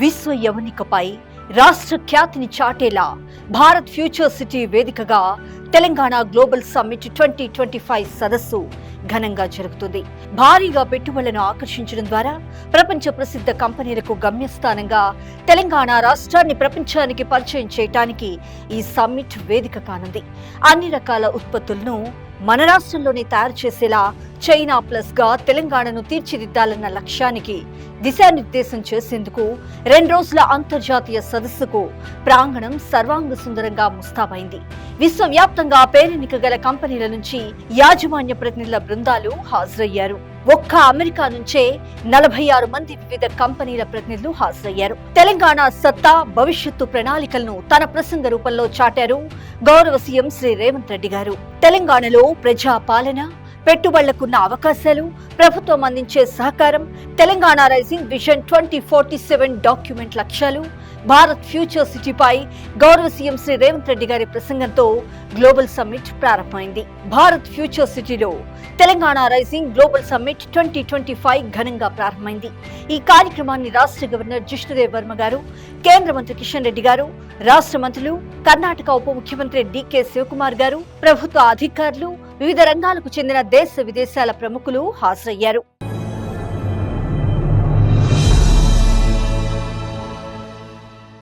విశ్వ యవనికపై రాష్ట్ర ఖ్యాతిని చాటేలా భారత్ ఫ్యూచర్ సిటీ వేదికగా Telangana global summit twenty twenty five సదస్సు ఘనంగా జరుగుతుంది. భారీగా పెట్టుబడులను ఆకర్షించడం ద్వారా ప్రపంచ ప్రసిద్ధ కంపెనీలకు గమ్యస్థానంగా తెలంగాణ రాష్ట్రాన్ని ప్రపంచానికి పరిచయం చేయటానికి ఈ సమ్మిట్ వేదిక కానుంది. అన్ని రకాల ఉత్పత్తులను మన రాష్ట్రంలోనే తయారు చేసేలా చైనా ప్లస్గా తెలంగాణను తీర్చిదిద్దాలన్న లక్ష్యానికి దిశానిర్దేశం చేసేందుకు రెండు రోజుల అంతర్జాతీయ సదస్సుకు ప్రాంగణం సర్వాంగ సుందరంగా ముస్తాబైంది. విశ్వవ్యాప్తంగా పేరెన్నిక గల కంపెనీల నుంచి యాజమాన్య ప్రతినిధుల బృందాలు హాజరయ్యారు. ఒక్క అమెరికా నుంచే నలభై ఆరు మంది వివిధ కంపెనీల ప్రతినిధులు హాజరయ్యారు. తెలంగాణ సత్తా భవిష్యత్తు ప్రణాళికలను తన ప్రసంగ రూపంలో చాటారు గౌరవ సీఎం శ్రీ రేవంత్ రెడ్డి గారు. తెలంగాణలో ప్రజా పాలన పెట్టుబడులకున్న అవకాశాలు ప్రభుత్వం అందించే సహకారం Telangana rising vision twenty forty seven document లక్ష్యాలు భారత్ ఫ్యూచర్ సిటీపై గౌరవ సీఎం శ్రీ రేవంత్ రెడ్డి గారి ప్రసంగంతో గ్లోబల్ సమ్మిట్ ప్రారంభమైంది. భారత్ ఫ్యూచర్ సిటీలో Telangana rising global summit twenty twenty five ఘనంగా ప్రారంభమైంది. ఈ కార్యక్రమాన్ని రాష్ట్ర గవర్నర్ జిష్ణుదేవ్ వర్మ గారు కేంద్ర మంత్రి కిషన్ రెడ్డి గారు రాష్ట్ర మంత్రులు కర్ణాటక ఉప ముఖ్యమంత్రి డికే శివకుమార్ గారు ప్రభుత్వ అధికారులు వివిధ రంగాలకు చెందిన దేశ విదేశాల ప్రముఖులు హాజరయ్యారు.